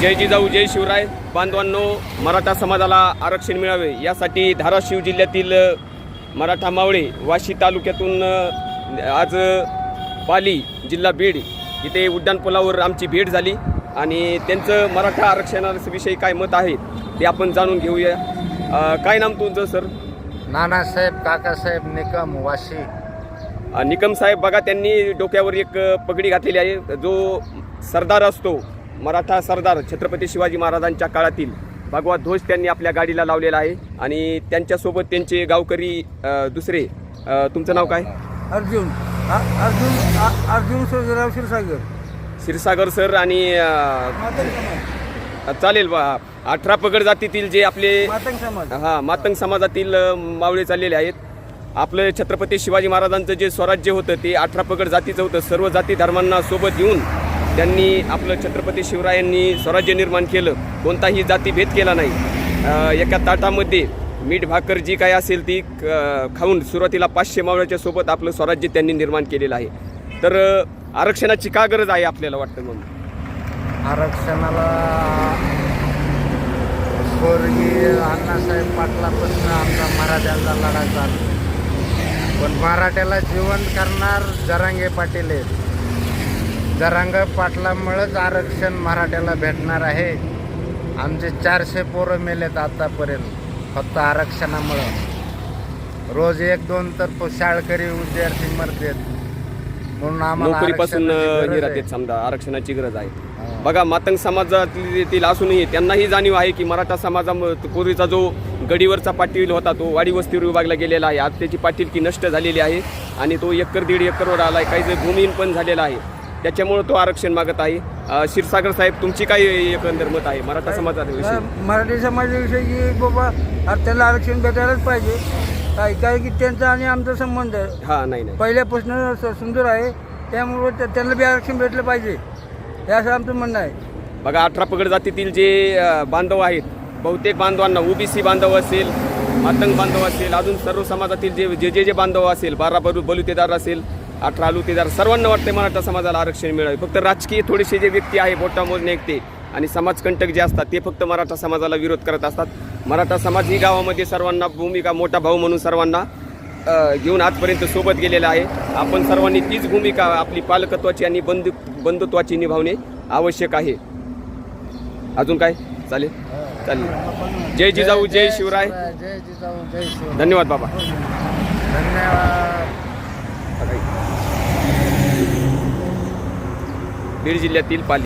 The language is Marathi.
जय जिजाऊ जय शिवराय. बांधवांनो मराठा समाजाला आरक्षण मिळावे यासाठी धाराशिव जिल्ह्यातील मराठा मावळे वाशी तालुक्यातून आज पाली जिल्हा बीड इथे उड्डाणपुलावर आमची भेट झाली आणि त्यांचं मराठा आरक्षणाविषयी काय मत आहे ते आपण जाणून घेऊया. काय नाम तुमचं सर? नानासाहेब काकासाहेब निकम वाशी. निकम साहेब बघा त्यांनी डोक्यावर एक पगडी घातलेली आहे. जो सरदार असतो मराठा सरदार छत्रपती शिवाजी महाराजांच्या काळातील भगवा ध्वज त्यांनी आपल्या गाडीला लावलेला आहे. आणि त्यांच्यासोबत त्यांचे गावकरी दुसरे तुमचं नाव काय? अर्जुन. अर्जुन अर्जुन सोजराव क्षीरसागर. क्षीरसागर सर आणि चालेल बा. अठरा पगड जातीतील जे आपले मातंग समाज. हा मातंग समाजातील मावळे चाललेले आहेत. आपलं छत्रपती शिवाजी महाराजांचं जे स्वराज्य होतं ते अठरा पगड जातीचं होतं. सर्व जाती धर्मांना सोबत घेऊन त्यांनी आपलं छत्रपती शिवरायांनी स्वराज्य निर्माण केलं. कोणताही जातीभेद केला नाही. एका ताटामध्ये मीठ भाकर जी काय असेल ती खाऊन सुरुवातीला पाचशे मावळ्याच्या सोबत आपलं स्वराज्य त्यांनी निर्माण केलेलं आहे. तर आरक्षणाची का गरज आहे आपल्याला वाटतं म्हणून आरक्षणाला स्वर्गीय अण्णासाहेब पाटलापासून आमचा मराठ्याचा लढा चालू. पण मराठ्याला जीवन करणार जरांगे पाटील आहेत. जरांग पाटलामुळेच आरक्षण मराठ्याला भेटणार आहे. आमचे चारशे पोरं मेलेत आतापर्यंत फक्त आरक्षणामुळं. रोज एक दोन तर तो शाळकरी विद्यार्थी मरतात. म्हणून आम्हाला नोकरीपासून आरक्षणाची गरज आहे. राहते समजा आरक्षणाची गरज आहे. हा. बघा मातंग समाजातील असूनही त्यांनाही जाणीव आहे की मराठा समाजा पूर्वीचा जो गडीवरचा पाटील होता तो वाडी वस्तीवर विभागला गेलेला आहे. आज त्याची पाटीलकी नष्ट झालेली आहे आणि तो एकर दीड एकरवर आला आहे काही जे भूमिहीन पण झालेला आहे. त्याच्यामुळे तो आरक्षण मागत आहे. क्षीरसागर साहेब तुमची काय एकंदर मत आहे? मराठा समाजाविषयी मराठी समाजाविषयी की बाबा त्याला आरक्षण भेटायलाच पाहिजे. काय काय की त्यांचा आणि आमचा संबंध आहे. हा नाही नाही. पहिल्यापासून सुंदर आहे. त्यामुळे त्या- त्यांना बी आरक्षण भेटलं पाहिजे. हे असं आमचं म्हणणं आहे. बघा अठरा पगड जातीतील जे बांधव आहेत बहुतेक बांधवांना ओबीसी बांधव असेल मातंग बांधव असेल अजून सर्व समाजातील जे जे जे जे बांधव असेल बारा बलु बलुतेदार असेल अठरा लुतेदार सर्वांना वाटते मराठा समाजाला आरक्षण मिळावे. फक्त राजकीय थोडेसे जे व्यक्ती आहे बोटा मोजणे ऐकते आणि समाजकंटक जे असतात ते फक्त मराठा समाजाला विरोध करत असतात. मराठा समाज ही गावामध्ये सर्वांना भूमिका मोठा भाऊ म्हणून सर्वांना घेऊन आजपर्यंत सोबत गेलेला आहे. आपण सर्वांनी तीच भूमिका आपली पालकत्वाची आणि बंधु बंधुत्वाची निभावणे आवश्यक आहे. अजून काय? चालेल. चालेल. जय जिजाऊ जय शिवराय. जय जिजाऊ जय शिवराय. धन्यवाद बाबा. धन्यवाद. बीड जिल्ह्यातील पाली